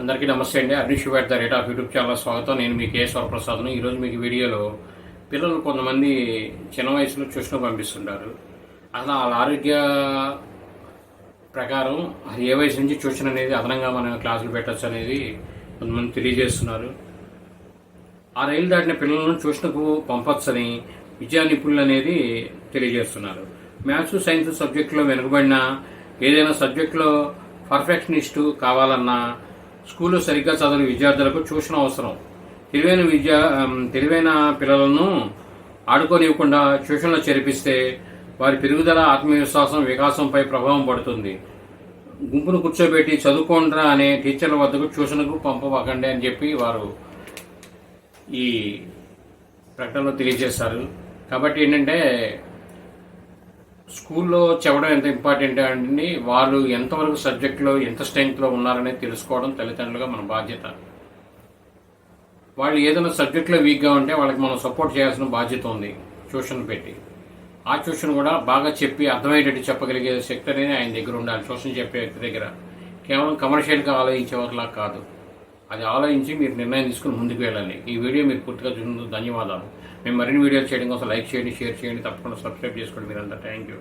అందరికీ నమస్తే అండి. Arnish at the rate of YouTube channel స్వాగతం. నేను మీ కేశవర ప్రసాద్ను ఈరోజు మీకు వీడియోలో పిల్లలు కొంతమంది చిన్న వయసులో ట్యూషన్ పంపిస్తుంటారు. అసలు వాళ్ళ ఆరోగ్య ప్రకారం ఏ వయసు నుంచి ట్యూషన్ అనేది అదనంగా మనం క్లాసులు పెట్టచ్చు అనేది కొంతమంది తెలియజేస్తున్నారు. ఆరేళ్ళు దాటిన పిల్లలను ట్యూషన్కు పంపొచ్చని విద్యా నిపుణులు అనేది తెలియజేస్తున్నారు. మ్యాథ్స్ సైన్స్ సబ్జెక్టులో వెనుకబడిన ఏదైనా సబ్జెక్టులో పర్ఫెక్షనిస్టు కావాలన్నా స్కూల్లో సరిగ్గా చదవని విద్యార్థులకు ట్యూషన్ అవసరం. తెలివైన విద్యా తెలివైన పిల్లలను ఆడుకోనివ్వకుండా ట్యూషన్లో చేర్పిస్తే వారి పెరుగుదల ఆత్మవిశ్వాసం వికాసంపై ప్రభావం పడుతుంది. గుంపును కూర్చోబెట్టి చదువుకోండ్రా అనే టీచర్ల వద్దకు ట్యూషన్కు పంపవకండి అని చెప్పి వారు ఈ ప్రకటనలో తెలియజేశారు. కాబట్టి ఏంటంటే స్కూల్లో చెప్పడం ఎంత ఇంపార్టెంట్ అండి? వాళ్ళు ఎంతవరకు సబ్జెక్టులో ఎంత స్ట్రెంగ్త్లో ఉన్నారనేది తెలుసుకోవడం తల్లిదండ్రులుగా మన బాధ్యత. వాళ్ళు ఏదైనా సబ్జెక్టులో వీక్గా ఉంటే వాళ్ళకి మనం సపోర్ట్ చేయాల్సిన బాధ్యత ఉంది ట్యూషన్ పెట్టి. ఆ ట్యూషన్ కూడా బాగా చెప్పి అర్థమయ్యేటట్టు చెప్పగలిగే శక్తి అనేది ఆయన దగ్గర ఉండాలి ట్యూషన్ చెప్పే వ్యక్తి దగ్గర. కేవలం కమర్షియల్గా ఆలోచించే ఒకలా కాదు. అది ఆలోచించి మీరు నిర్ణయం తీసుకుని ముందుకు వెళ్ళాలి ఈ వీడియో మీరు పూర్తిగా చూసినందుకు ధన్యవాదాలు. మేము మరిన్ని వీడియోలు చేయడం కోసం లైక్ చేయండి షేర్ చేయండి. తప్పకుండా సబ్స్క్రైబ్ చేసుకోండి మీరంతా. Thank you.